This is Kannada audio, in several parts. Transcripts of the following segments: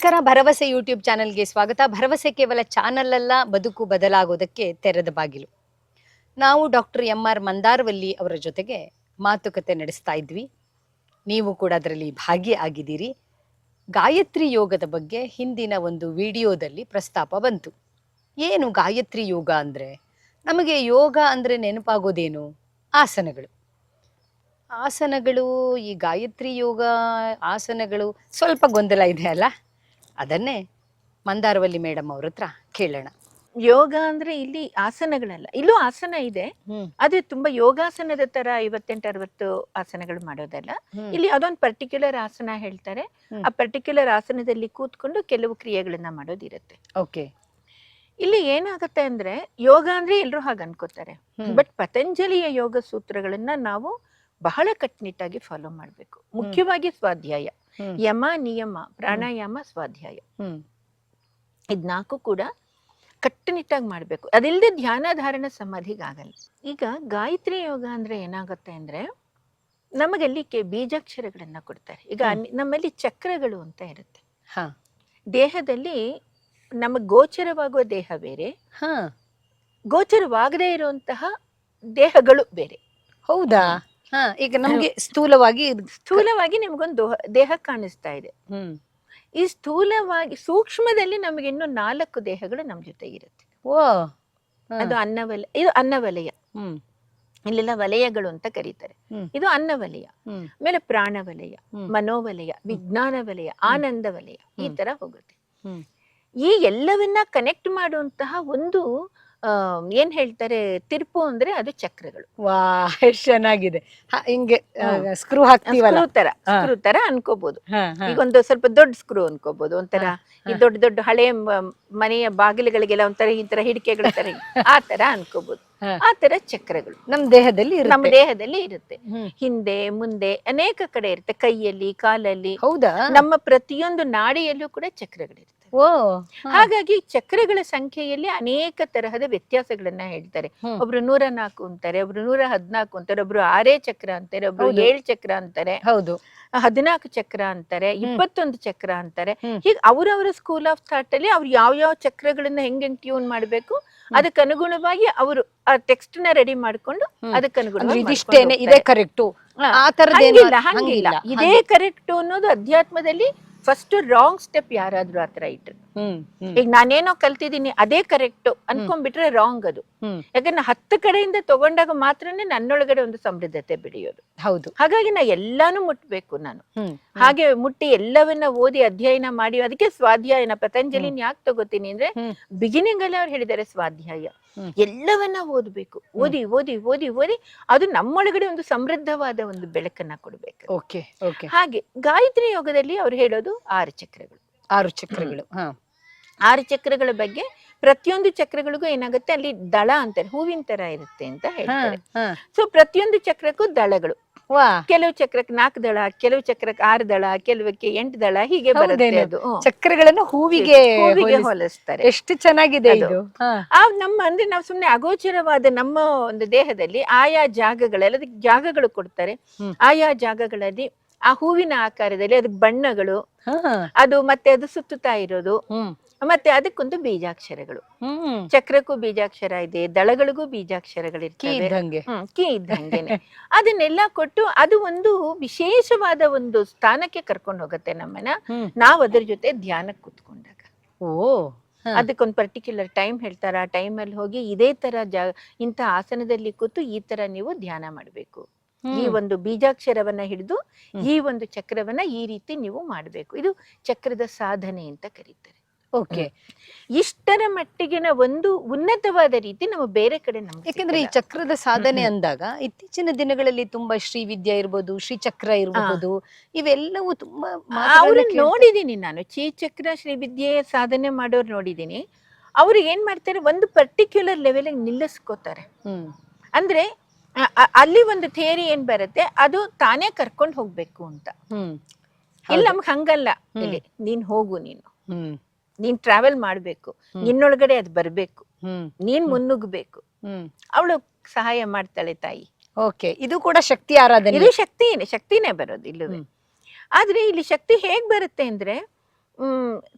ನಮಸ್ಕಾರ, ಭರವಸೆ ಯೂಟ್ಯೂಬ್ ಚಾನಲ್ಗೆ ಸ್ವಾಗತ. ಭರವಸೆ ಕೇವಲ ಚಾನಲ್ ಅಲ್ಲ, ಬದುಕು ಬದಲಾಗೋದಕ್ಕೆ ತೆರೆದ ಬಾಗಿಲು. ನಾವು ಡಾಕ್ಟರ್ ಎಂ ಆರ್ ಮಂದಾರವಲ್ಲಿ ಅವರ ಜೊತೆಗೆ ಮಾತುಕತೆ ನಡೆಸ್ತಾ ಇದ್ವಿ. ನೀವು ಕೂಡ ಅದರಲ್ಲಿ ಭಾಗಿಯಾಗಿದ್ದೀರಿ ಗಾಯತ್ರಿ ಯೋಗದ ಬಗ್ಗೆ ಹಿಂದಿನ ಒಂದು ವಿಡಿಯೋದಲ್ಲಿ ಪ್ರಸ್ತಾಪ ಬಂತು. ಏನು ಗಾಯತ್ರಿ ಯೋಗ ಅಂದರೆ? ನಮಗೆ ಯೋಗ ಅಂದರೆ ನೆನಪಾಗೋದೇನು? ಆಸನಗಳು. ಆಸನಗಳು, ಈ ಗಾಯತ್ರಿ ಯೋಗ ಆಸನಗಳು ಸ್ವಲ್ಪ ಗೊಂದಲ ಇದೆ ಅಲ್ಲ? ಅದನ್ನೇ ಮಂದಾರವಲ್ಲಿ ಮೇಡಮ್ ಅವ್ರ ಹತ್ರ ಕೇಳೋಣ. ಯೋಗ ಅಂದ್ರೆ ಇಲ್ಲಿ ಆಸನಗಳಲ್ಲ. ಇಲ್ಲೂ ಆಸನ ಇದೆ. ಆದ್ರೆ ತುಂಬಾ ಯೋಗಾಸನದ ತರ ಐವತ್ತೆಂಟು ಅರವತ್ತು ಆಸನಗಳು ಮಾಡೋದಲ್ಲ. ಇಲ್ಲಿ ಅದೊಂದು ಪರ್ಟಿಕ್ಯುಲರ್ ಆಸನ ಹೇಳ್ತಾರೆ. ಆ ಪರ್ಟಿಕ್ಯುಲರ್ ಆಸನದಲ್ಲಿ ಕೂತ್ಕೊಂಡು ಕೆಲವು ಕ್ರಿಯೆಗಳನ್ನ ಮಾಡೋದಿರುತ್ತೆ. ಓಕೆ. ಇಲ್ಲಿ ಏನಾಗುತ್ತೆ ಅಂದ್ರೆ ಯೋಗ ಅಂದ್ರೆ ಎಲ್ರು ಹಾಗೆ ಅನ್ಕೋತಾರೆ. ಬಟ್ ಪತಂಜಲಿಯ ಯೋಗ ಸೂತ್ರಗಳನ್ನ ನಾವು ಬಹಳ ಕಟ್ಟುನಿಟ್ಟಾಗಿ ಫಾಲೋ ಮಾಡಬೇಕು. ಮುಖ್ಯವಾಗಿ ಸ್ವಾಧ್ಯಾಯ. ಯಮ ನಿಯಮ ಪ್ರಾಣಾಯಾಮ ಸ್ವಾಧ್ಯಾಯ. ಇದ್ ನಾಲ್ಕು ಕೂಡ ಕಟ್ಟುನಿಟ್ಟಾಗಿ ಮಾಡಬೇಕು. ಅದಿಲ್ಲದೆ ಧ್ಯಾನ ಧಾರಣ ಸಮಾಧಿಗಾಗಲ್ಲ. ಈಗ ಗಾಯತ್ರಿ ಯೋಗ ಅಂದ್ರೆ ಏನಾಗುತ್ತೆ ಅಂದ್ರೆ ನಮಗೆ ಕೆ ಬೀಜಾಕ್ಷರಗಳನ್ನ ಕೊಡ್ತಾರೆ. ಈಗ ನಮ್ಮಲ್ಲಿ ಚಕ್ರಗಳು ಅಂತ ಇರುತ್ತೆ. ಹಾ. ದೇಹದಲ್ಲಿ ನಮಗೆ ಗೋಚರವಾಗುವ ದೇಹ ಬೇರೆ. ಹಾ. ಗೋಚರವಾಗದೇ ಇರುವಂತಹ ದೇಹಗಳು ಬೇರೆ. ಹೌದಾ? ಹಾ ಈಗ ನಮ್ಗೆ ಸ್ಥೂಲವಾಗಿ ಇದ್- ಸ್ಥೂಲವಾಗಿ ನಿಮ್ಗೊಂದು ದೇಹ ಕಾಣಿಸ್ತಾ ಇದೆ. ಹ್ಮ್. ಈ ಸ್ಥೂಲವಾಗಿ ಸೂಕ್ಷ್ಮದಲ್ಲಿ ನಮಗೆ ಇನ್ನು ನಾಲ್ಕು ದೇಹಗಳು ನಮ್ಮ ಜೊತೆ ಇರುತ್ತೆ. ಓ ಹಾ. ಅದು ಅನ್ನವಲಯ ಇದು ಅನ್ನವಲಯ. ಹ್ಮ್. ಇಲ್ಲೆಲ್ಲ ವಲಯಗಳು ಅಂತ ಕರೀತಾರೆ. ಹ್ಮ್. ಇದು ಅನ್ನವಲಯ. ಹ್ಮ್. ಆಮೇಲೆ ಪ್ರಾಣವಲಯ ಹ್ಮ್. ಮನೋವಲಯ ವಿಜ್ಞಾನ ವಲಯ ಆನಂದ ವಲಯ ಈ ತರ ಹೋಗುತ್ತೆ. ಹ್ಮ್. ಈ ಎಲ್ಲವನ್ನ ಕನೆಕ್ಟ್ ಮಾಡುವಂತಹ ಒಂದು ಏನ್ ಹೇಳ್ತಾರೆ? ತಿರುಪು ಅಂದ್ರೆ ಅದು ಚಕ್ರಗಳು. ವಾ ಎಷ್ಟು ಚೆನ್ನಾಗಿದೆ ಹಿಂಗೆ ಸ್ಕ್ರೂ ಹಾಕ್ತೀವಲ್ಲ? ಸ್ಕ್ರೂ ತರ ಸ್ಕ್ರೂ ತರ ಅನ್ಕೋಬಹುದು. ಈಗ ಒಂದು ಸ್ವಲ್ಪ ದೊಡ್ಡ ಸ್ಕ್ರೂ ಅನ್ಕೋಬಹುದು ಒಂಥರ ಈ ದೊಡ್ಡ ದೊಡ್ಡ ಹಳೆ ಮನೆಯ ಬಾಗಿಲುಗಳಿಗೆಲ್ಲ ಒಂಥರ ಈ ತರ ಹಿಡಿಕೆಗಳ ತರ ಆ ತರ ಅನ್ಕೋಬಹುದು ಆ ತರ ಚಕ್ರಗಳು. ನಮ್ ದೇಹದಲ್ಲಿ ನಮ್ಮ ದೇಹದಲ್ಲಿ ಇರುತ್ತೆ. ಹಿಂದೆ ಮುಂದೆ ಅನೇಕ ಕಡೆ ಇರುತ್ತೆ. ಕೈಯಲ್ಲಿ ಕಾಲಲ್ಲಿ. ಹೌದಾ? ನಮ್ಮ ಪ್ರತಿಯೊಂದು ನಾಡಿಯಲ್ಲೂ ಕೂಡ ಚಕ್ರಗಳಿರ್ತವೆ ಓ ಹಾಗಾಗಿ ಚಕ್ರಗಳ ಸಂಖ್ಯೆಯಲ್ಲಿ ಅನೇಕ ತರಹದ ವ್ಯತ್ಯಾಸಗಳನ್ನ ಹೇಳ್ತಾರೆ. ಒಬ್ರು ನೂರ ನಾಲ್ಕು ಅಂತಾರೆ ಒಬ್ರು ನೂರ ಹದ್ನಾಲ್ಕು ಅಂತಾರೆ ಒಬ್ರು ಆರೇ ಚಕ್ರ ಅಂತಾರೆ ಒಬ್ರು ಏಳು ಚಕ್ರ ಅಂತಾರೆ ಹೌದು. ಹದಿನಾಲ್ಕು ಚಕ್ರ ಅಂತಾರೆ ಇಪ್ಪತ್ತೊಂದು ಚಕ್ರ ಅಂತಾರೆ. ಈಗ ಹೀಗೆ ಅವರವರ ಸ್ಕೂಲ್ ಆಫ್ ಥಾಟ್ ಅಲ್ಲಿ ಅವ್ರು ಯಾವ ಯಾವ ಚಕ್ರಗಳನ್ನ ಹೆಂಗ್ ಹೆಂಗ್ ಟ್ಯೂನ್ ಮಾಡ್ಬೇಕು ಅದಕ್ಕೆ ಅನುಗುಣವಾಗಿ ಅವರು ಆ ಟೆಕ್ಸ್ಟ್ನ ರೆಡಿ ಮಾಡ್ಕೊಂಡು. ಅದಕ್ಕೆ ಕರೆಕ್ಟು ಇದೇ ಕರೆಕ್ಟ್ ಅನ್ನೋದು ಅಧ್ಯಾತ್ಮದಲ್ಲಿ ಫಸ್ಟ್ ರಾಂಗ್ ಸ್ಟೆಪ್ ಯಾರಾದ್ರೂ ಆತರ ಇಟ್ರು ಹ್ಮ್ ಹ್ಮ್ ಈಗ ನಾನೇನೋ ಕಲ್ತಿದ್ದೀನಿ ಅದೇ ಕರೆಕ್ಟ್ ಅನ್ಕೊಂಡ್ಬಿಟ್ರೆ ರಾಂಗ್ ಅದು. ಯಾಕಂದ್ರೆ ಹತ್ತು ಕಡೆಯಿಂದ ತಗೊಂಡಾಗ ಮಾತ್ರನೇ ನನ್ನೊಳಗಡೆ ಒಂದು ಸಮೃದ್ಧತೆ ಬೆಳೆಯೋದು. ಹೌದು. ಹಾಗಾಗಿ ನಾ ಎಲ್ಲಾನು ಮುಟ್ಬೇಕು ನಾನು. ಹಾಗೆ ಮುಟ್ಟಿ ಎಲ್ಲವನ್ನ ಓದಿ ಅಧ್ಯಯನ ಮಾಡಿ ಅದಕ್ಕೆ ಸ್ವಾಧ್ಯಾಯನ ಪತಂಜಲಿನ ಯಾಕೆ ತಗೋತೀನಿ ಅಂದ್ರೆ. ಬಿಗಿನಿಂಗ್ ಅಲ್ಲಿ ಅವ್ರು ಹೇಳಿದ್ದಾರೆ ಸ್ವಾಧ್ಯಾಯ. ಎಲ್ಲವನ್ನ ಓದ್ಬೇಕು. ಓದಿ ಓದಿ ಓದಿ ಓದಿ ಅದು ನಮ್ಮೊಳಗಡೆ ಒಂದು ಸಮೃದ್ಧವಾದ ಒಂದು ಬೆಳಕನ್ನ ಕೊಡ್ಬೇಕು. ಓಕೆ ಓಕೆ ಹಾಗೆ ಗಾಯತ್ರಿ ಯೋಗದಲ್ಲಿ ಅವ್ರು ಹೇಳೋದು ಆರು ಚಕ್ರಗಳು. ಆರು ಚಕ್ರಗಳು. ಹಾ. ಆರು ಚಕ್ರಗಳ ಬಗ್ಗೆ ಪ್ರತಿಯೊಂದು ಚಕ್ರಗಳಿಗೂ ಏನಾಗುತ್ತೆ? ಅಲ್ಲಿ ದಳ ಅಂತಾರೆ ಹೂವಿನ ತರ ಇರುತ್ತೆ ಅಂತ ಹೇಳ್ತಾರೆ. ಸೊ ಪ್ರತಿಯೊಂದು ಚಕ್ರಕ್ಕೂ ದಳಗಳು. ಕೆಲವು ಚಕ್ರಕ್ಕೆ ನಾಲ್ಕು ದಳ ಕೆಲವು ಚಕ್ರಕ್ಕೆ ಆರು ದಳ ಕೆಲವಕ್ಕೆ ಎಂಟು ದಳ ಹೀಗೆ ಬರುತ್ತೆ ಅದು. ಚಕ್ರಗಳನ್ನ ಹೂವಿಗೆ ಹೂವಿಗೆ ಹೋಲಿಸ್- ಹೋಲಿಸ್ತಾರೆ. ಎಷ್ಟು ಚೆನ್ನಾಗಿದೆ ಇದು? ಆ ನಮ್ಮ ಅಂದ್ರೆ ನಾವು ಸುಮ್ನೆ ಅಗೋಚರವಾದ ನಮ್ಮ ಒಂದು ದೇಹದಲ್ಲಿ ಆಯಾ ಜಾಗಗಳಲ್ಲಿ ಅದಕ್ಕೆ ಜಾಗಗಳು ಕೊಡ್ತಾರೆ. ಆಯಾ ಜಾಗಗಳಲ್ಲಿ ಆ ಹೂವಿನ ಆಕಾರದಲ್ಲಿ ಅದಕ್ಕೆ ಬಣ್ಣಗಳು ಅದು ಮತ್ತೆ ಅದು ಸುತ್ತುತ್ತಾ ಇರೋದು ಮತ್ತೆ ಅದಕ್ಕೊಂದು ಬೀಜಾಕ್ಷರಗಳು. ಚಕ್ರಕ್ಕೂ ಬೀಜಾಕ್ಷರ ಇದೆ ದಳಗಳಿಗೂ ಬೀಜಾಕ್ಷರಗಳಿರ್ತವೆ ಕೀ ಇದ್ದಂಗೆನೆ. ಅದನ್ನೆಲ್ಲ ಕೊಟ್ಟು ಅದು ಒಂದು ವಿಶೇಷವಾದ ಒಂದು ಸ್ಥಾನಕ್ಕೆ ಕರ್ಕೊಂಡು ಹೋಗುತ್ತೆ ನಮ್ಮನ್ನ. ನಾವ್ ಅದ್ರ ಜೊತೆ ಧ್ಯಾನಕ್ಕೆ ಕುತ್ಕೊಂಡಾಗ. ಓ. ಅದಕ್ಕೊಂದು ಪರ್ಟಿಕ್ಯುಲರ್ ಟೈಮ್ ಹೇಳ್ತಾರ ಆ ಅಲ್ಲಿ ಹೋಗಿ ಇದೇ ತರ ಜಾ ಇಂಥ ಆಸನದಲ್ಲಿ ಕೂತು ಈ ತರ ನೀವು ಧ್ಯಾನ ಮಾಡಬೇಕು. ಈ ಒಂದು ಬೀಜಾಕ್ಷರವನ್ನ ಹಿಡಿದು ಈ ಒಂದು ಚಕ್ರವನ್ನ ಈ ರೀತಿ ನೀವು ಮಾಡಬೇಕು. ಇದು ಚಕ್ರದ ಸಾಧನೆ ಅಂತ ಕರೀತಾರೆ. ಓಕೆ. ಇಷ್ಟರ ಮಟ್ಟಿಗಿನ ಒಂದು ಉನ್ನತವಾದ ರೀತಿ ನಾವು ಬೇರೆ ಕಡೆ ನಮ್ಗೆ ಯಾಕಂದ್ರೆ ಈ ಚಕ್ರದ ಸಾಧನೆ ಅಂದಾಗ ಇತ್ತೀಚಿನ ದಿನಗಳಲ್ಲಿ ತುಂಬಾ ಶ್ರೀ ವಿದ್ಯಾ ಇರ್ಬೋದು ಶ್ರೀ ಚಕ್ರ ಇರಬಹುದು ಇವೆಲ್ಲವೂ ತುಂಬಾ ಅವ್ರನ್ನ ನೋಡಿದೀನಿ ನಾನು. ಚಕ್ರ ಶ್ರೀ ವಿದ್ಯೆ ಸಾಧನೆ ಮಾಡೋರು ನೋಡಿದೀನಿ ಅವ್ರು ಏನ್ ಮಾಡ್ತಾರೆ ಒಂದು ಪರ್ಟಿಕ್ಯುಲರ್ ಲೆವೆಲ್ ನಿಲ್ಲಿಸ್ಕೋತಾರೆ. ಅಂದ್ರೆ ಅಲ್ಲಿ ಒಂದು ಥಿಯರಿ ಏನ್ ಬರುತ್ತೆ? ಅದು ತಾನೇ ಕರ್ಕೊಂಡು ಹೋಗ್ಬೇಕು ಅಂತ. ಹ್ಮ್. ಇಲ್ಲಿ. ನಮ್ಗೆ ಹಂಗಲ್ಲ. ಇಲ್ಲಿ ನೀನ್ ಹೋಗು ನೀನು. ಹ್ಮ್. ನೀನ್ ಟ್ರಾವೆಲ್ ಮಾಡ್ಬೇಕು. ಹ್ಮ್. ನಿನ್ನೊಳಗಡೆ ಅದು ಬರ್ಬೇಕು. ಹ್ಮ್. ನೀನ್ ಮುನ್ನುಗ್ಬೇಕು. ಹ್ಮ್. ಅವಳು ಸಹಾಯ ಮಾಡ್ತಾಳೆ ತಾಯಿ. ಓಕೆ. ಇದು ಕೂಡ ಶಕ್ತಿ ಆರಾಧನೆ. ಇದು ಶಕ್ತಿನೇ ಶಕ್ತಿನೇ ಬರೋದು ಇಲ್ಲವೇ. ಹ್ಮ್. ಆದ್ರೆ ಇಲ್ಲಿ ಶಕ್ತಿ ಹೇಗ್ ಬರುತ್ತೆ ಅಂದ್ರೆ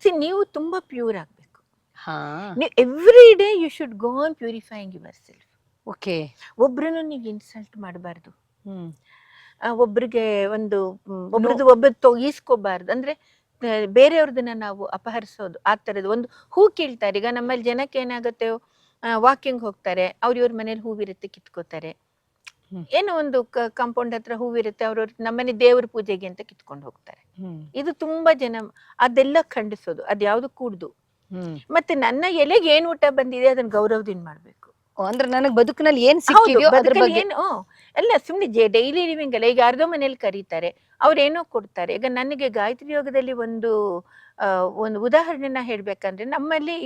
ಸಿ ನೀವು ತುಂಬಾ ಪ್ಯೂರ್ ಆಗ್ಬೇಕು. ನೀವು every day you should go on purifying your self okay. ಒಬ್ರನ್ನು ನೀವು ಇನ್ಸಲ್ಟ್ ಮಾಡಬಾರ್ದು. ಹ್ಮ್. ಒಬ್ರಿಗೆ ಒಂದು ಒಬ್ರದ್ದು ಒಬ್ಬ ತೊಗೀಸ್ಕೋಬಾರ್ದು ಅಂದ್ರೆ ಬೇರೆಯವ್ರದನ್ನ ನಾವು ಅಪಹರಿಸೋದು ಆ ತರದ್ದು. ಒಂದು ಹೂ ಕೀಳ್ತಾರೆ. ಈಗ ನಮ್ಮಲ್ಲಿ ಜನಕ್ಕೆ ಏನಾಗುತ್ತೆ? ವಾಕಿಂಗ್ ಹೋಗ್ತಾರೆ. ಅವ್ರ ಇವ್ರ ಮನೇಲಿ ಹೂವಿರುತ್ತೆ ಕಿತ್ಕೋತಾರೆ. ಏನೋ ಒಂದು ಕಾಂಪೌಂಡ್ ಹತ್ರ ಹೂವಿರುತ್ತೆ. ಅವ್ರವ್ರ ನಮ್ಮನೆ ದೇವ್ರ ಪೂಜೆಗೆ ಅಂತ ಕಿತ್ಕೊಂಡು ಹೋಗ್ತಾರೆ. ಇದು ತುಂಬಾ ಜನ ಅದೆಲ್ಲ ಖಂಡಿಸೋದು. ಅದ್ಯಾವುದು ಕೂಡ್ದು. ಮತ್ತೆ ನನ್ನ ಎಲೆಗೆ ಏನ್ ಊಟ ಬಂದಿದೆ ಅದನ್ನ ಗೌರವದಿಂದ ಮಾಡ್ಬೇಕು. ಅಂದ್ರೆ ನನಗೆ ಬದುಕಿನಲ್ಲಿ ಏನ್ ಸಿಕ್ಕಿದೆಯೋ ಅದ್ರ ಬದುಕಲ್ಲಿ ಬಗ್ಗೆ. ಏನು. ಅಲ್ಲ ಸುಮ್ನೆ ಡೈಲಿ ಲಿವಿಂಗ್ ಅಲ್ಲ ಈಗ ಯಾರ್ದೋ ಮನೇಲಿ ಕರೀತಾರೆ ಅವ್ರೇನೋ ಕೊಡ್ತಾರೆ. ಈಗ ನನಗೆ ಗಾಯತ್ರಿ ಯೋಗದಲ್ಲಿ ಒಂದು ಆ, ಒಂದು ಉದಾಹರಣೆನ ಹೇಳ್ಬೇಕಂದ್ರೆ ನಮ್ಮಲ್ಲಿ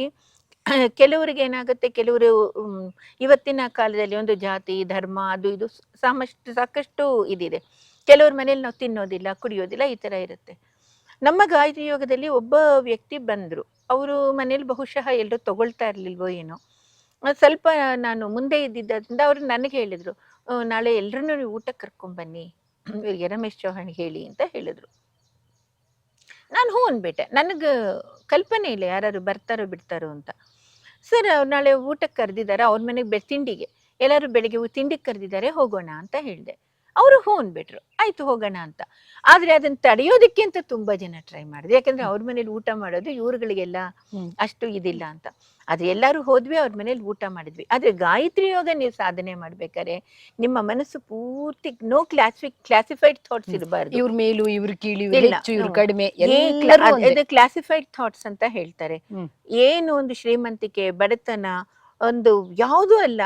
ಕೆಲವರಿಗೆ ಏನಾಗುತ್ತೆ ಕೆಲವರು ಮ್, ಇವತ್ತಿನ ಕಾಲದಲ್ಲಿ ಒಂದು ಜಾತಿ ಧರ್ಮ ಅದು ಇದು ಸಾಮಷ್ಟು ಸಾಕಷ್ಟು ಇದಿದೆ. ಕೆಲವ್ರ ಮನೇಲಿ ನಾವು ತಿನ್ನೋದಿಲ್ಲ ಕುಡಿಯೋದಿಲ್ಲ ಈ ತರ ಇರುತ್ತೆ. ನಮ್ಮ ಗಾಯತ್ರಿ ಯೋಗದಲ್ಲಿ ಒಬ್ಬ ವ್ಯಕ್ತಿ ಬಂದ್ರು ಅವರು ಮನೇಲಿ ಬಹುಶಃ ಎಲ್ಲರೂ ತಗೊಳ್ತಾ ಇರ್ಲಿಲ್ವೋ ಏನೋ. ಸ್ವಲ್ಪ ನಾನು ಮುಂದೆ ಇದ್ದಿದ್ದರಿಂದ ಅವ್ರು ನನಗೆ ಹೇಳಿದ್ರು ನಾಳೆ ಎಲ್ರನ್ನೂ ನೀವು ಊಟಕ್ಕೆ ಕರ್ಕೊಂಬನ್ನಿ ಇವರಿಗೆ ರಮೇಶ್ ಚೌಹಾಣ್ ಹೇಳಿ ಅಂತ ಹೇಳಿದ್ರು. ನಾನು ಹ್ಞೂ ಅನ್ಬಿಟ್ಟೆ, ನನಗೆ ಕಲ್ಪನೆ ಇಲ್ಲ ಯಾರು ಬರ್ತಾರೋ ಬಿಡ್ತಾರೋ ಅಂತ. ಸರ್, ಅವ್ರು ನಾಳೆ ಊಟಕ್ಕೆ ಕರೆದಿದ್ದಾರೆ ಅವ್ರ ಮನೆಗೆ ಬೆ, ತಿಂಡಿಗೆ, ಎಲ್ಲರೂ ಬೆಳಿಗ್ಗೆ ತಿಂಡಿಗೆ ಕರೆದಿದ್ದಾರೆ ಹೋಗೋಣ ಅಂತ ಹೇಳಿದೆ. ಅವರು ಹ್ಞೂ ಅನ್ಬಿಟ್ರು ಆಯ್ತು ಹೋಗೋಣ ಅಂತ. ಆದ್ರೆ ಅದನ್ನ ತಡೆಯೋದಕ್ಕೆ ಅಂತ ತುಂಬಾ ಜನ ಟ್ರೈ ಮಾಡಿದ್ರು. ಯಾಕಂದ್ರೆ ಅವ್ರ ಮನೇಲಿ ಊಟ ಮಾಡೋದು ಇವ್ರುಗಳಿಗೆಲ್ಲ. ಅಷ್ಟು ಇದಿಲ್ಲ ಅಂತ. ಆದ್ರೆ ಎಲ್ಲರೂ ಹೋದ್ವಿ ಅವ್ರ ಮನೇಲಿ ಊಟ ಮಾಡಿದ್ವಿ. ಆದ್ರೆ ಗಾಯತ್ರಿ ಯೋಗ ನೀವು ಸಾಧನೆ ಮಾಡ್ಬೇಕಾದ್ರೆ ನಿಮ್ಮ ಮನಸ್ಸು ಪೂರ್ತಿ ನೋ ಕ್ಲಾಸಿಫಿ ಕ್ಲಾಸಿಫೈಡ್ ಥಾಟ್ಸ್. ಇರಬಾರ್ದು. ಇವ್ರ ಮೇಲು ಇವ್ರ ಕೀಳು ಇವ್ರು ಕಡಿಮೆ ಇದು ಕ್ಲಾಸಿಫೈಡ್ ಥಾಟ್ಸ್ ಅಂತ ಹೇಳ್ತಾರೆ. ಏನು ಒಂದು ಶ್ರೀಮಂತಿಕೆ ಬಡತನ ಒಂದು ಯಾವುದೂ ಅಲ್ಲ.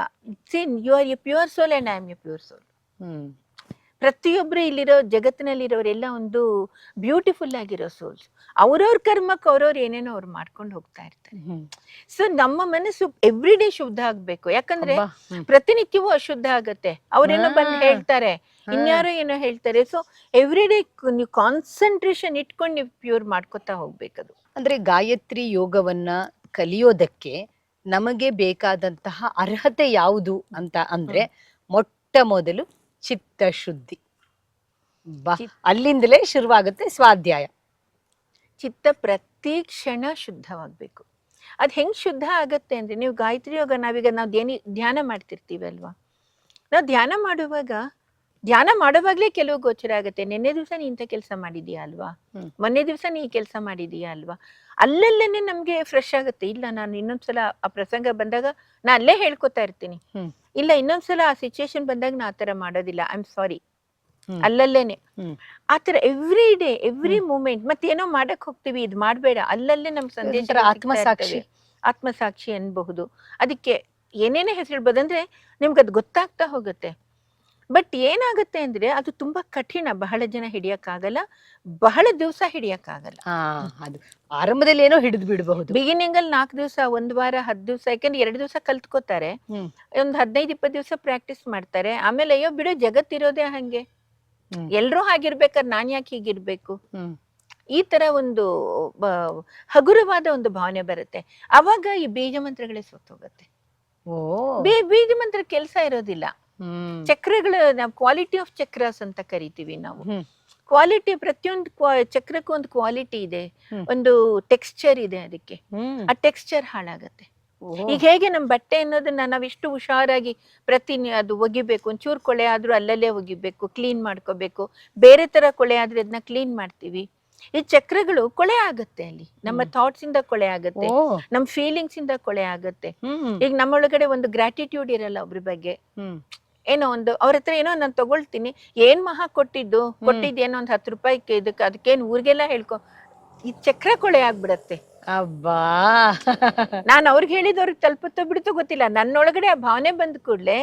Since you are a pure soul and I am a pure soul hmm ಪ್ರತಿಯೊಬ್ರು ಇಲ್ಲಿರೋ ಜಗತ್ತಿನಲ್ಲಿರೋರೆಲ್ಲ ಒಂದು ಬ್ಯೂಟಿಫುಲ್ ಆಗಿರೋ ಸೋಲ್ಸ್ ಅವ್ರವ್ರ ಕರ್ಮಕ್ಕೆ ಅವ್ರವ್ರು ಏನೇನೋ ಅವ್ರು ಮಾಡ್ಕೊಂಡು ಹೋಗ್ತಾ ಇರ್ತಾರೆ. ಸೊ ನಮ್ಮ ಮನಸ್ಸು ಎವ್ರಿ ಡೇ ಶುದ್ಧ ಆಗ್ಬೇಕು. ಯಾಕಂದ್ರೆ ಪ್ರತಿನಿತ್ಯವೂ ಅಶುದ್ಧ ಆಗತ್ತೆ. ಅವ್ರೇನೋ ಬಂದು. ಹೇಳ್ತಾರೆ. ಇನ್ಯಾರೋ ಏನೋ ಹೇಳ್ತಾರೆ. ಸೊ ಎವ್ರಿ ಡೇ ನೀವು ಕಾನ್ಸಂಟ್ರೇಷನ್ ಇಟ್ಕೊಂಡು ನೀವು ಪ್ಯೂರ್ ಮಾಡ್ಕೋತಾ ಹೋಗ್ಬೇಕದು. ಅಂದ್ರೆ ಗಾಯತ್ರಿ ಯೋಗವನ್ನ ಕಲಿಯೋದಕ್ಕೆ ನಮಗೆ ಬೇಕಾದಂತಹ ಅರ್ಹತೆ ಯಾವುದು ಅಂತ ಅಂದ್ರೆ ಮೊಟ್ಟ ಮೊದಲು ಚಿತ್ತಶುದ್ಧಿ. ಬಾ ಅಲ್ಲಿಂದಲೇ ಶುರುವಾಗುತ್ತೆ ಸ್ವಾಧ್ಯಾಯ. ಚಿತ್ತ ಪ್ರತಿ ಕ್ಷಣ ಶುದ್ಧವಾಗಬೇಕು. ಅದು ಹೆಂಗ್ ಶುದ್ಧ ಆಗುತ್ತೆ ಅಂದ್ರೆ ನೀವು ಗಾಯತ್ರಿ ಯೋಗ ನಾವೀಗ ನಾವು ಧ್ಯಾನಿ ಧ್ಯಾನ ಮಾಡ್ತಿರ್ತೀವಿ ಅಲ್ವಾ? ನಾವು ಧ್ಯಾನ ಮಾಡುವಾಗ ಧ್ಯಾನ ಮಾಡುವಾಗ್ಲೇ ಕೆಲವು ಗೋಚರ ಆಗುತ್ತೆ. ನಿನ್ನೆ ದಿವಸ ನೀ ಇಂಥ ಕೆಲಸ ಮಾಡಿದೀಯಾ ಅಲ್ವಾ? ಮೊನ್ನೆ ದಿವಸ ನೀ ಈ ಕೆಲಸ ಮಾಡಿದೀಯಾ ಅಲ್ವಾ? ಅಲ್ಲಲ್ಲೇನೆ ನಮ್ಗೆ ಫ್ರೆಶ್ ಆಗುತ್ತೆ. ಇಲ್ಲ ನಾನು ಇನ್ನೊಂದ್ಸಲ ಆ ಪ್ರಸಂಗ ಬಂದಾಗ ನಾ ಅಲ್ಲೇ ಹೇಳ್ಕೊತಾ ಇರ್ತೀನಿ. ಇಲ್ಲ ಇನ್ನೊಂದ್ಸಲ ಆ ಸಿಚುಯೇಷನ್ ಬಂದಾಗ ನಾ ಆತರ ಮಾಡೋದಿಲ್ಲ. I am sorry. ಅಲ್ಲಲ್ಲೇನೆ. ಆತರ ಎವ್ರಿ ಡೇ ಎವ್ರಿ ಮೂಮೆಂಟ್ ಮತ್ತೇನೋ ಮಾಡಕ್ ಹೋಗ್ತೀವಿ ಇದು ಮಾಡ್ಬೇಡ. ಅಲ್ಲಲ್ಲೇ ನಮ್ ಸಂದೇಶ ಆತ್ಮಸಾಕ್ಷಿ. ಆತ್ಮಸಾಕ್ಷಿ ಅನ್ಬಹುದು. ಅದಕ್ಕೆ ಏನೇನೇ ಹೆಸರಿಡ್ಬೋದಂದ್ರೆ ನಿಮ್ಗೆ ಅದು ಗೊತ್ತಾಗ್ತಾ ಹೋಗುತ್ತೆ. ಬಟ್ ಏನಾಗುತ್ತೆ ಅಂದ್ರೆ ಅದು ತುಂಬಾ ಕಠಿಣ. ಬಹಳ ಜನ ಹಿಡಿಯಕ್ಕಾಗಲ್ಲ. ಬಹಳ ದಿವಸ ಹಿಡಿಯಕ್ಕಾಗಲ್ಲ. ಅದು ಆರಂಭದಲ್ಲಿ ಏನೋ ಹಿಡಿದು ಬಿಡಬಹುದು. ಬಿಗಿನಿಂಗ್ ಅಲ್ಲಿ ನಾಲ್ಕು ದಿವಸ ಒಂದ್ ವಾರ ಹತ್ತು ದಿವಸ ಯಾಕಂದ್ರೆ ಎರಡು ದಿವಸ ಕಲ್ತ್ಕೋತಾರೆ. ಒಂದ್ ಹದಿನೈದು ಇಪ್ಪತ್ತು ದಿವಸ ಪ್ರಾಕ್ಟೀಸ್ ಮಾಡ್ತಾರೆ. ಆಮೇಲೆ ಅಯ್ಯೋ ಬಿಡು ಜಗತ್ತಿರೋದೇ ಹಂಗೆ. ಎಲ್ರೂ ಹಾಗಿರ್ಬೇಕಾದ್ರೆ ನಾನ್ ಯಾಕೆ ಹೀಗಿರ್ಬೇಕು. ಈ ತರ ಒಂದು ಹಗುರವಾದ ಒಂದು ಭಾವನೆ ಬರುತ್ತೆ. ಅವಾಗ ಈ ಬೀಜ ಮಂತ್ರಗಳೇ ಬೀ- ಬೀಜ ಮಂತ್ರ ಕೆಲಸ ಇರೋದಿಲ್ಲ. ಚಕ್ರಗಳು ನಾವು ಕ್ವಾಲಿಟಿ ಆಫ್ ಚಕ್ರಸ್ ಅಂತ ಕರಿತೀವಿ ನಾವು. ಕ್ವಾಲಿಟಿ ಪ್ರತಿಯೊಂದು ಚಕ್ರಕ್ಕೂ ಒಂದು ಕ್ವಾಲಿಟಿ ಇದೆ. ಒಂದು ಟೆಕ್ಸ್ಚರ್ ಇದೆ ಅದಕ್ಕೆ. ಆ ಟೆಕ್ಸ್ಚರ್ ಹಾಳಾಗತ್ತೆ. ಈಗ ಹೇಗೆ ನಮ್ಮ ಬಟ್ಟೆ ಅನ್ನೋದನ್ನ ನಾವೆಷ್ಟು ಹುಷಾರಾಗಿ ಪ್ರತಿ ಅದು ಒಗಿಬೇಕು ಒಂಚೂರು ಕೊಳೆ ಆದ್ರೂ ಅಲ್ಲಲ್ಲೇ ಒಗಿಬೇಕು ಕ್ಲೀನ್ ಮಾಡ್ಕೋಬೇಕು. ಬೇರೆ ತರ ಕೊಳೆ ಆದ್ರೆ ಅದನ್ನ ಕ್ಲೀನ್ ಮಾಡ್ತೀವಿ. ಈ ಚಕ್ರಗಳು ಕೊಳೆ ಆಗತ್ತೆ ಅಲ್ಲಿ. ನಮ್ಮ ಥಾಟ್ಸ್ ಇಂದ ಕೊಳೆ ಆಗುತ್ತೆ. ನಮ್ಮ ಫೀಲಿಂಗ್ಸ್ ಇಂದ ಕೊಳೆ ಆಗುತ್ತೆ. ಈಗ ನಮ್ಮೊಳಗಡೆ ಒಂದು ಗ್ರಾಟಿಟ್ಯೂಡ್ ಇರಲ್ಲ ಒಬ್ರ ಬಗ್ಗೆ. ಹ್ಮ್. ಏನೋ ಒಂದು ಅವ್ರ ಹತ್ರ ಏನೋ ನಾನು ತಗೊಳ್ತೀನಿ. ಏನ್ ಮಹಾ ಕೊಟ್ಟಿದ್ದು? ಕೊಟ್ಟಿದ್ದೇನೋ ಒಂದ್ ಹತ್ತು ರೂಪಾಯಿ ಇದಕ್ಕೆ ಅದಕ್ಕೇನ್ ಊರಿಗೆಲ್ಲ ಹೇಳ್ಕೊ ಈ ಚಕ್ರ ಕೊಳೆ ಆಗ್ಬಿಡತ್ತೆ. ಅಬ್ಬಾ. ನಾನು ಅವ್ರಿಗೆ ಹೇಳಿದ ಅವ್ರಿಗೆ ತಲುಪುತ್ತೋ ಬಿಡುತ್ತೋ ಗೊತ್ತಿಲ್ಲ. ನನ್ನೊಳಗಡೆ ಆ ಭಾವನೆ ಬಂದ ಕೂಡ್ಲೆ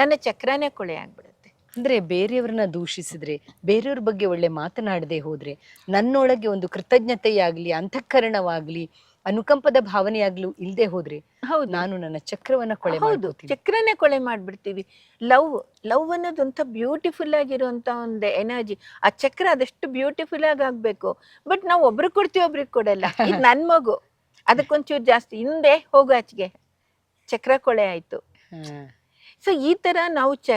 ನನ್ನ ಚಕ್ರನೇ ಕೊಳೆ ಆಗ್ಬಿಡುತ್ತೆ. ಅಂದ್ರೆ ಬೇರೆಯವ್ರನ್ನ ದೂಷಿಸಿದ್ರೆ ಬೇರೆಯವ್ರ ಬಗ್ಗೆ ಒಳ್ಳೆ ಮಾತನಾಡದೆ ಹೋದ್ರೆ ನನ್ನೊಳಗೆ ಒಂದು ಕೃತಜ್ಞತೆಯಾಗ್ಲಿ ಅಂತಃಕರಣವಾಗ್ಲಿ ಅನುಕಂಪದ ಭಾವನೆಯಾಗ್ಲೂ ಇಲ್ದೆ ಹೋದ್ರೆ ಹೌದು. ನಾನು ನನ್ನ ಚಕ್ರವನ್ನ ಕೊಳೆ ಹೌದು ಮಾಡ್ಕೋತೀನಿ. ಚಕ್ರನೇ ಕೊಳೆ ಮಾಡ್ಬಿಡ್ತೀವಿ. ಲವ್ ಲವ್ ಅನ್ನೋದಂತ ಬ್ಯೂಟಿಫುಲ್ ಆಗಿರುವಂತ ಒಂದು ಎನರ್ಜಿ ಆ ಚಕ್ರ ಅದಷ್ಟು ಬ್ಯೂಟಿಫುಲ್ ಆಗಿ ಆಗ್ಬೇಕು ಬಟ್ ನಾವು ಒಬ್ರು ಕೊಡ್ತೀವಿ ಒಬ್ರಿಗೆ ಕೊಡಲ್ಲ. ಇದು ನನ್ ಮಗು. ಅದಕ್ಕೊಂಚೂರು ಜಾಸ್ತಿ. ಹಿಂದೆ ಹೋಗು ಆಚೆಗೆ. ಚಕ್ರ ಕೊಳೆ ಆಯ್ತು. ಸೊ ಈ ತರ ನಾವು ಚ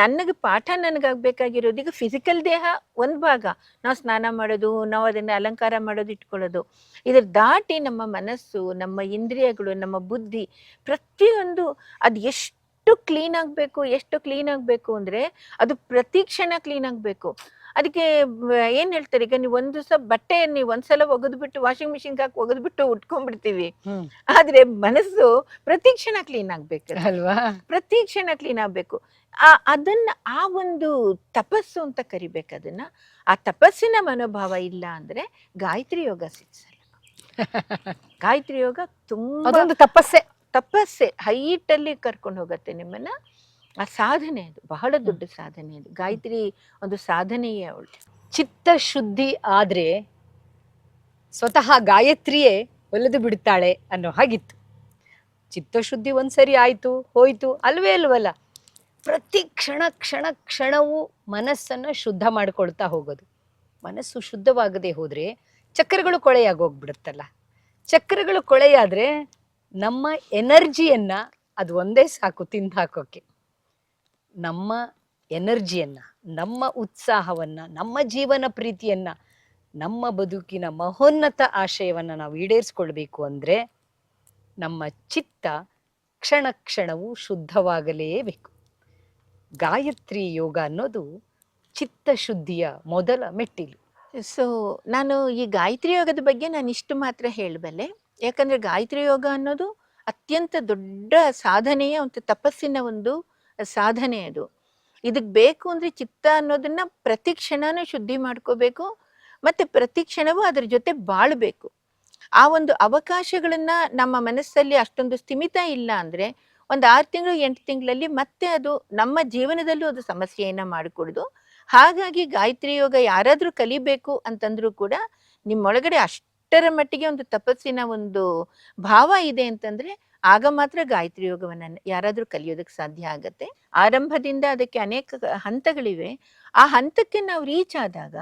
ನನಗೆ ಪಾಠ ನನಗಾಗಬೇಕಾಗಿರೋದು ಈಗ ಫಿಸಿಕಲ್ ದೇಹ ಒಂದು ಭಾಗ. ನಾವು ಸ್ನಾನ ಮಾಡೋದು, ನಾವು ಅದನ್ನು ಅಲಂಕಾರ ಮಾಡೋದು ಇಟ್ಕೊಳ್ಳೋದು. ಇದ್ರ ದಾಟಿ ನಮ್ಮ ಮನಸ್ಸು, ನಮ್ಮ ಇಂದ್ರಿಯಗಳು, ನಮ್ಮ ಬುದ್ಧಿ ಪ್ರತಿಯೊಂದು ಅದು ಎಷ್ಟು ಕ್ಲೀನ್ ಆಗಬೇಕು, ಎಷ್ಟು ಕ್ಲೀನ್ ಆಗಬೇಕು ಅಂದ್ರೆ ಅದು ಪ್ರತಿ ಕ್ಷಣ ಕ್ಲೀನ್ ಆಗಬೇಕು. ಅದಕ್ಕೆ ಏನ್ ಹೇಳ್ತಾರೆ? ಈಗ ನೀವು ಒಂದು ಸಹ ಬಟ್ಟೆ ನೀವು ಒಂದ್ಸಲ ಒಗೆದ್ಬಿಟ್ಟು ವಾಷಿಂಗ್ ಮಿಷಿನ್ ಹಾಕಿ ಒಗೆದ್ಬಿಟ್ಟು ಉಟ್ಕೊಂಡ್ಬಿಡ್ತೀವಿ. ಆದ್ರೆ ಮನಸ್ಸು ಪ್ರತಿ ಕ್ಷಣ ಕ್ಲೀನ್ ಆಗ್ಬೇಕು. ಅಲ್ವಾ? ಪ್ರತಿ ಕ್ಷಣ ಕ್ಲೀನ್ ಆಗ್ಬೇಕು. ಆ ಅದನ್ನ ಆ ಒಂದು ತಪಸ್ಸು ಅಂತ ಕರಿಬೇಕು ಅದನ್ನ. ಆ ತಪಸ್ಸಿನ ಮನೋಭಾವ ಇಲ್ಲ ಅಂದ್ರೆ ಗಾಯತ್ರಿ ಯೋಗ ಸಿಕ್ಸಲ್ಲ ಗಾಯತ್ರಿ ಯೋಗ ತುಂಬಾ ತಪಸ್ಸೆ. ತಪಸ್ಸೆ. ಹೈಟ್ ಅಲ್ಲಿ ಕರ್ಕೊಂಡು ಹೋಗತ್ತೆ ನಿಮ್ಮನ್ನ. ಆ ಸಾಧನೆ ಅದು ಬಹಳ ದೊಡ್ಡ ಸಾಧನೆ ಅದು. ಗಾಯತ್ರಿ ಒಂದು ಸಾಧನೆಯೇ ಅವಳು. ಚಿತ್ತ ಶುದ್ಧಿ ಆದ್ರೆ ಸ್ವತಃ ಗಾಯತ್ರಿಯೇ ಒಲಿದು ಬಿಡ್ತಾಳೆ ಅನ್ನೋ ಹಾಗಿತ್ತು. ಚಿತ್ತಶುದ್ಧಿ ಒಂದ್ಸರಿ ಆಯ್ತು ಹೋಯ್ತು ಅಲ್ವೇ ಅಲ್ವಲ್ಲ? ಪ್ರತಿ ಕ್ಷಣ ಕ್ಷಣ ಕ್ಷಣವೂ ಮನಸ್ಸನ್ನ ಶುದ್ಧ ಮಾಡ್ಕೊಳ್ತಾ ಹೋಗೋದು. ಮನಸ್ಸು ಶುದ್ಧವಾಗದೆ ಹೋದ್ರೆ ಚಕ್ರಗಳು ಕೊಳೆಯಾಗಿ ಹೋಗ್ಬಿಡುತ್ತಲ್ಲ ಚಕ್ರಗಳು ಕೊಳೆಯಾದ್ರೆ ನಮ್ಮ ಎನರ್ಜಿಯನ್ನ ಅದು ಒಂದೇ ಸಾಕು ತಿಂದು ಹಾಕೋಕೆ ನಮ್ಮ ಎನರ್ಜಿಯನ್ನ, ನಮ್ಮ ಉತ್ಸಾಹವನ್ನ, ನಮ್ಮ ಜೀವನ ಪ್ರೀತಿಯನ್ನ, ನಮ್ಮ ಬದುಕಿನ ಮಹೋನ್ನತ ಆಶಯವನ್ನ ನಾವು ಈಡೇರಿಸ್ಕೊಳ್ಬೇಕು ಅಂದ್ರೆ ನಮ್ಮ ಚಿತ್ತ ಕ್ಷಣ ಕ್ಷಣವು ಶುದ್ಧವಾಗಲೇಬೇಕು ಗಾಯತ್ರಿ ಯೋಗ ಅನ್ನೋದು ಚಿತ್ತ ಶುದ್ಧಿಯ ಮೊದಲ ಮೆಟ್ಟಿಲು. ಸೊ ನಾನು ಈ ಗಾಯತ್ರಿ ಯೋಗದ ಬಗ್ಗೆ ನಾನು ಇಷ್ಟು ಮಾತ್ರ ಹೇಳಬಲ್ಲೆ. ಯಾಕಂದ್ರೆ ಗಾಯತ್ರಿ ಯೋಗ ಅನ್ನೋದು ಅತ್ಯಂತ ದೊಡ್ಡ ಸಾಧನೆಯ ಒಂದು ತಪಸ್ಸಿನ ಒಂದು ಸಾಧನೆ ಅದು. ಇದಕ್ಕೆ ಬೇಕು ಅಂದ್ರೆ ಚಿತ್ತ ಅನ್ನೋದನ್ನ ಪ್ರತಿ ಕ್ಷಣನೂ ಶುದ್ಧಿ ಮಾಡ್ಕೋಬೇಕು, ಮತ್ತೆ ಪ್ರತಿ ಕ್ಷಣವೂ ಅದ್ರ ಜೊತೆ ಬಾಳ್ಬೇಕು. ಆ ಒಂದು ಅವಕಾಶಗಳನ್ನ ನಮ್ಮ ಮನಸ್ಸಲ್ಲಿ ಅಷ್ಟೊಂದು ಸ್ಥಿಮಿತ ಇಲ್ಲ ಅಂದ್ರೆ ಒಂದು ಆರು ತಿಂಗಳು, ಎಂಟು ತಿಂಗಳಲ್ಲಿ ಮತ್ತೆ ಅದು ನಮ್ಮ ಜೀವನದಲ್ಲೂ ಅದು ಸಮಸ್ಯೆಯನ್ನ ಮಾಡಿಕೊಡುದು. ಹಾಗಾಗಿ ಗಾಯತ್ರಿ ಯೋಗ ಯಾರಾದರೂ ಕಲಿಬೇಕು ಅಂತಂದ್ರೂ ಕೂಡ ನಿಮ್ಮೊಳಗಡೆ ಅಷ್ಟರ ಮಟ್ಟಿಗೆ ಒಂದು ತಪಸ್ಸಿನ ಒಂದು ಭಾವ ಇದೆ ಅಂತಂದ್ರೆ ಆಗ ಮಾತ್ರ ಗಾಯತ್ರಿ ಯೋಗವನ್ನ ಯಾರಾದ್ರೂ ಕಲಿಯೋದಕ್ಕೆ ಸಾಧ್ಯ ಆಗತ್ತೆ. ಆರಂಭದಿಂದ ಅದಕ್ಕೆ ಅನೇಕ ಹಂತಗಳಿವೆ. ಆ ಹಂತಕ್ಕೆ ನಾವು ರೀಚ್ ಆದಾಗ.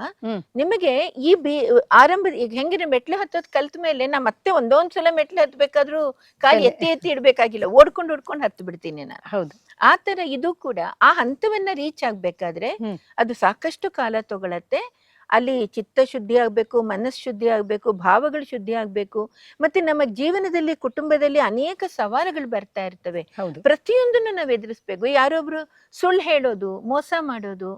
ನಿಮಗೆ ಈ ಬಿ ಆರಂಭ ಈಗ ಹೆಂಗಿನ ಮೆಟ್ಲು ಹತ್ತೋದ್ ಕಲ್ತ ಮೇಲೆ ನಾ ಮತ್ತೆ ಒಂದೊಂದ್ ಸಲ ಮೆಟ್ಲು ಹತ್ಬೇಕಾದ್ರೂ ಕಾಲು. ಎತ್ತಿ ಎತ್ತಿ ಇಡ್ಬೇಕಾಗಿಲ್ಲ. ಓಡ್ಕೊಂಡು ಓಡ್ಕೊಂಡು ಹತ್ತು ಬಿಡ್ತೀನಿ ನಾನು. ಹೌದು. ಆ ತರ ಇದು ಕೂಡ ಆ ಹಂತವನ್ನ ರೀಚ್ ಆಗ್ಬೇಕಾದ್ರೆ ಅದು ಸಾಕಷ್ಟು ಕಾಲ ತಗೊಳತ್ತೆ. ಅಲ್ಲಿ ಚಿತ್ತ ಶುದ್ಧಿ ಆಗ್ಬೇಕು ಮನಸ್ಸು ಶುದ್ಧಿ ಆಗ್ಬೇಕು ಭಾವಗಳು ಶುದ್ಧಿ ಆಗ್ಬೇಕು ಮತ್ತೆ ನಮ್ಮ ಜೀವನದಲ್ಲಿ ಕುಟುಂಬದಲ್ಲಿ ಅನೇಕ ಸವಾಲುಗಳು ಬರ್ತಾ ಇರ್ತವೆ. ಪ್ರತಿಯೊಂದನ್ನು ನಾವು ಎದುರಿಸ್ಬೇಕು. ಯಾರೊಬ್ರು ಸುಳ್ಳು ಹೇಳೋದು ಮೋಸ ಮಾಡೋದು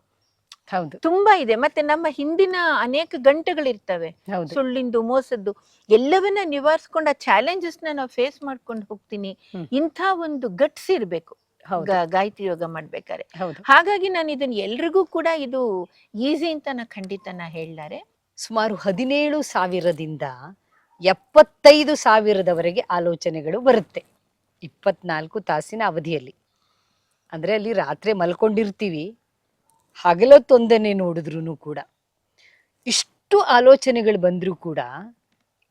ಹೌದು. ತುಂಬಾ ಇದೆ. ಮತ್ತೆ ನಮ್ಮ ಹಿಂದಿನ ಅನೇಕ ಗಂಟೆಗಳಿರ್ತವೆ ಸುಳ್ಳಿಂದು ಮೋಸದ್ದು ಎಲ್ಲವನ್ನ ನಿವಾರಿಸ್ಕೊಂಡು ಆ ಚಾಲೆಂಜಸ್ನ ನಾವು ಫೇಸ್ ಮಾಡ್ಕೊಂಡು ಹೋಗ್ತೀನಿ. ಇಂಥ ಒಂದು ಗಟ್ಸ್ ಇರ್ಬೇಕು. ಹೌದು ಗಾ- ಗಾಯತ್ರಿ ಯೋಗ ಮಾಡ್ಬೇಕಾದ್ರೆ. ಹೌದು. ಹಾಗಾಗಿ ನಾನು ಇದನ್ನ ಎಲ್ರಿಗೂ ಕೂಡ ಇದು ಈಸಿ ಅಂತ ನಾ ಖಂಡಿತ ನಾ ಹೇಳ್ಲಾರೆ. ಸುಮಾರು ಹದಿನೇಳು ಸಾವಿರದಿಂದ ಎಪ್ಪತ್ತೈದು ಸಾವಿರದವರೆಗೆ ಆಲೋಚನೆಗಳು ಬರುತ್ತೆ. ಇಪ್ಪತ್ನಾಲ್ಕು ತಾಸಿನ ಅವಧಿಯಲ್ಲಿ. ಅಂದ್ರೆ ಅಲ್ಲಿ ರಾತ್ರಿ ಮಲ್ಕೊಂಡಿರ್ತೀವಿ. ಹಗಲೊತ್ತೊಂದನ್ನೇ ನೋಡಿದ್ರು ಕೂಡ. ಇಷ್ಟು ಆಲೋಚನೆಗಳು ಬಂದರೂ ಕೂಡ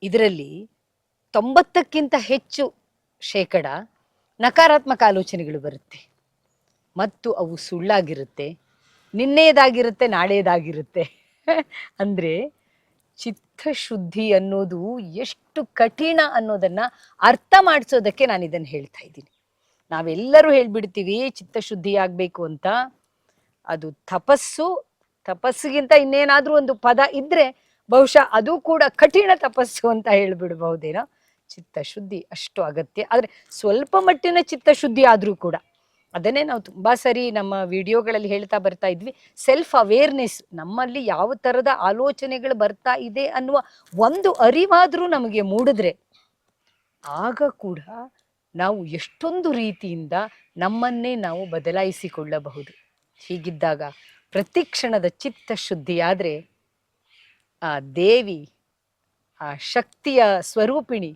ಇದರಲ್ಲಿ ತೊಂಬತ್ತಕ್ಕಿಂತ ಹೆಚ್ಚು ಶೇಕಡ ನಕಾರಾತ್ಮಕ ಆಲೋಚನೆಗಳು ಬರುತ್ತೆ. ಮತ್ತು ಅವು ಸುಳ್ಳಾಗಿರುತ್ತೆ. ನಿನ್ನೆಯದಾಗಿರುತ್ತೆ, ನಾಳೆಯದಾಗಿರುತ್ತೆ. ಅಂದರೆ ಚಿತ್ತಶುದ್ಧಿ ಅನ್ನೋದು ಎಷ್ಟು ಕಠಿಣ ಅನ್ನೋದನ್ನು ಅರ್ಥ ಮಾಡಿಸೋದಕ್ಕೆ ನಾನು ಇದನ್ನು ಹೇಳ್ತಾ ಇದ್ದೀನಿ. ನಾವೆಲ್ಲರೂ ಹೇಳ್ಬಿಡ್ತೀವಿ, ಚಿತ್ತಶುದ್ಧಿ ಆಗಬೇಕು ಅಂತ. ಅದು ತಪಸ್ಸು, ತಪಸ್ಸಿಗಿಂತ ಇನ್ನೇನಾದರೂ ಒಂದು ಪದ ಇದ್ದರೆ ಬಹುಶಃ ಅದು ಕೂಡ ಕಠಿಣ ತಪಸ್ಸು ಅಂತ ಹೇಳ್ಬಿಡ್ಬಹುದೇನೋ. ಚಿತ್ತಶುದ್ಧಿ ಅಷ್ಟು ಅಗತ್ಯ. ಆದರೆ ಸ್ವಲ್ಪ ಮಟ್ಟಿನ ಚಿತ್ತಶುದ್ಧಿ ಆದರೂ ಕೂಡ ಅದನ್ನೇ ನಾವು ತುಂಬಾ ಸರಿ ನಮ್ಮ ವಿಡಿಯೋಗಳಲ್ಲಿ ಹೇಳ್ತಾ ಬರ್ತಾ ಇದ್ವಿ. ಸೆಲ್ಫ್ ಅವೇರ್ನೆಸ್ ನಮ್ಮಲ್ಲಿ ಯಾವ ತರದ ಆಲೋಚನೆಗಳು ಬರ್ತಾ ಇದೆ ಅನ್ನುವ ಒಂದು ಅರಿವಾದರೂ ನಮಗೆ ಮೂಡಿದ್ರೆ ಆಗ ಕೂಡ ನಾವು ಎಷ್ಟೊಂದು ರೀತಿಯಿಂದ ನಮ್ಮನ್ನೇ ನಾವು ಬದಲಾಯಿಸಿಕೊಳ್ಳಬಹುದು. ಹೀಗಿದ್ದಾಗ ಪ್ರತಿ ಕ್ಷಣದ ಚಿತ್ತ ಶುದ್ಧಿಯಾದ್ರೆ ಆ ದೇವಿ, ಆ ಶಕ್ತಿಯ ಸ್ವರೂಪಿಣಿ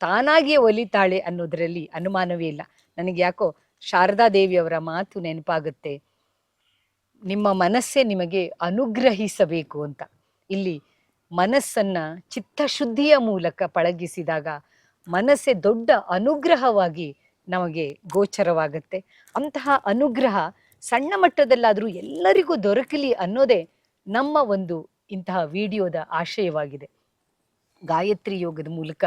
ತಾನಾಗಿಯೇ ಒಲಿತಾಳೆ ಅನ್ನೋದರಲ್ಲಿ ಅನುಮಾನವೇ ಇಲ್ಲ. ನನಗೆ ಯಾಕೋ ಶಾರದಾ ದೇವಿಯವರ ಮಾತು ನೆನಪಾಗುತ್ತೆ. ನಿಮ್ಮ ಮನಸ್ಸೇ ನಿಮಗೆ ಅನುಗ್ರಹಿಸಬೇಕು ಅಂತ. ಇಲ್ಲಿ ಮನಸ್ಸನ್ನ ಚಿತ್ತಶುದ್ಧಿಯ ಮೂಲಕ ಪಳಗಿಸಿದಾಗ ಮನಸ್ಸೇ ದೊಡ್ಡ ಅನುಗ್ರಹವಾಗಿ ನಮಗೆ ಗೋಚರವಾಗುತ್ತೆ. ಅಂತಹ ಅನುಗ್ರಹ ಸಣ್ಣ ಮಟ್ಟದಲ್ಲಾದರೂ ಎಲ್ಲರಿಗೂ ದೊರಕಲಿ ಅನ್ನೋದೇ ನಮ್ಮ ಒಂದು ಇಂತಹ ವಿಡಿಯೋದ ಆಶಯವಾಗಿದೆ. ಗಾಯತ್ರಿ ಯೋಗದ ಮೂಲಕ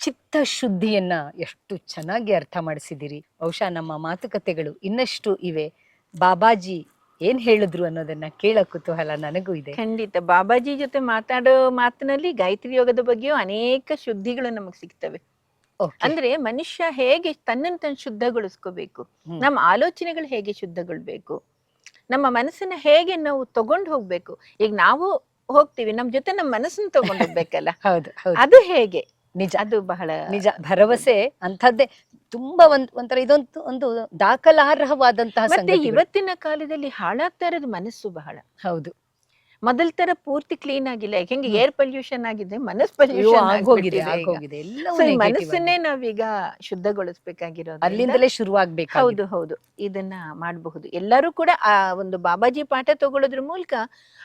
ಚಿತ್ತಶುದ್ಧಿಯನ್ನ ಎಷ್ಟು ಚೆನ್ನಾಗಿ ಅರ್ಥ ಮಾಡಿಸಿದಿರಿ. ಬಹುಶಃ ನಮ್ಮ ಮಾತುಕತೆಗಳು ಇನ್ನಷ್ಟು ಇವೆ. ಬಾಬಾಜಿ ಏನ್ ಹೇಳಿದ್ರು ಅನ್ನೋದನ್ನ ಕೇಳ ಕುತೂಹಲ ನನಗೂ ಇದೆ. ಖಂಡಿತ. ಬಾಬಾಜಿ ಜೊತೆ ಮಾತಾಡೋ ಮಾತಿನಲ್ಲಿ ಗಾಯತ್ರಿ ಯೋಗದ ಬಗ್ಗೆಯೂ ಅನೇಕ ಶುದ್ಧಿಗಳು ನಮಗೆ ಸಿಗ್ತವೆ. ಅಂದ್ರೆ ಮನುಷ್ಯ ಹೇಗೆ ತನ್ನನ್ನು ತನ್ನ ಶುದ್ಧಗೊಳಿಸ್ಕೋಬೇಕು. ನಮ್ಮ ಆಲೋಚನೆಗಳು ಹೇಗೆ ಶುದ್ಧಗೊಳ್ಬೇಕು? ನಮ್ಮ ಮನಸ್ಸನ್ನ ಹೇಗೆ ನಾವು ತಗೊಂಡು ಹೋಗ್ಬೇಕು? ಈಗ ನಾವು ಹೋಗ್ತೀವಿ ನಮ್ ಜೊತೆ ನಮ್ಮ ಮನಸ್ಸನ್ನ ತಗೊಂಡು ಹೋಗ್ಬೇಕಲ್ಲ? ಅದು ಹೇಗೆ? ನಿಜ. ಅದು ಬಹಳ ನಿಜ. ಭರವಸೆ ಅಂತದ್ದೇ ತುಂಬಾ ಒಂದ್ ಒಂಥರ ಇದೊಂದು ಒಂದು ದಾಖಲಾರ್ಹವಾದಂತಹ ಇವತ್ತಿನ ಕಾಲದಲ್ಲಿ ಹಾಳಾಗ್ತಾ ಇರೋದು ಮನಸ್ಸು ಬಹಳ. ಹೌದು. ಮೊದಲ ತರ ಪೂರ್ತಿ ಕ್ಲೀನ್ ಆಗಿಲ್ಲ. ಹೆಂಗೆ ಏರ್ ಪೊಲ್ಯೂಷನ್ ಆಗಿದೆ ಮನಸ್ ಪೊಲ್ಯೂಷನ್ ಮನಸ್ಸನ್ನೇ. ನಾವೀಗ ಶುದ್ಧಗೊಳಿಸಬೇಕಾಗಿರೋದು ಅಲ್ಲಿಂದಲೇ ಶುರುವಾಗ್ಬೇಕು ಹೌದು ಹೌದು. ಇದನ್ನ ಮಾಡಬಹುದು. ಎಲ್ಲರೂ ಕೂಡ ಆ ಒಂದು ಬಾಬಾಜಿ ಪಾಠ ತಗೊಳ್ಳೋದ್ರ ಮೂಲಕ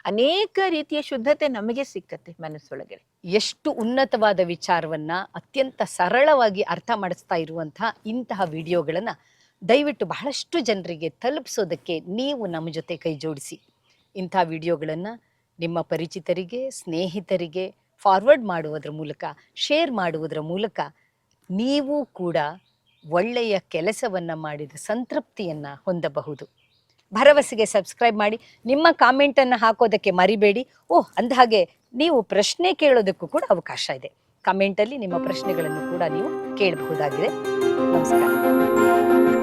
ಅನೇಕ ರೀತಿಯ ಶುದ್ಧತೆ ನಮಗೆ ಸಿಕ್ಕತ್ತೆ ಮನಸ್ಸೊಳಗಡೆ. ಎಷ್ಟು ಉನ್ನತವಾದ ವಿಚಾರವನ್ನ ಅತ್ಯಂತ ಸರಳವಾಗಿ ಅರ್ಥ ಮಾಡಿಸ್ತಾ ಇರುವಂತಹ ಇಂತಹ ವಿಡಿಯೋಗಳನ್ನ ದಯವಿಟ್ಟು ಬಹಳಷ್ಟು ಜನರಿಗೆ ತಲುಪಿಸೋದಕ್ಕೆ ನೀವು ನಮ್ಮ ಜೊತೆ ಕೈ ಜೋಡಿಸಿ ಇಂಥ ವಿಡಿಯೋಗಳನ್ನು ನಿಮ್ಮ ಪರಿಚಿತರಿಗೆ, ಸ್ನೇಹಿತರಿಗೆ ಫಾರ್ವರ್ಡ್ ಮಾಡುವುದರ ಮೂಲಕ ಶೇರ್ ಮಾಡುವುದರ ಮೂಲಕ ನೀವು ಕೂಡ ಒಳ್ಳೆಯ ಕೆಲಸವನ್ನು ಮಾಡಿದ ಸಂತೃಪ್ತಿಯನ್ನ ಹೊಂದಬಹುದು. ಭರವಸೆಗೆ ಸಬ್ಸ್ಕ್ರೈಬ್ ಮಾಡಿ, ನಿಮ್ಮ ಕಾಮೆಂಟನ್ನು ಹಾಕೋದಕ್ಕೆ ಮರಿಬೇಡಿ. ಓಹ್, ಅಂದಹಾಗೆ ನೀವು ಪ್ರಶ್ನೆ ಕೇಳೋದಕ್ಕೂ ಕೂಡ ಅವಕಾಶ ಇದೆ. ಕಮೆಂಟಲ್ಲಿ ನಿಮ್ಮ ಪ್ರಶ್ನೆಗಳನ್ನು ಕೂಡ ನೀವು ಕೇಳಬಹುದಾಗಿದೆ. ನಮಸ್ಕಾರ.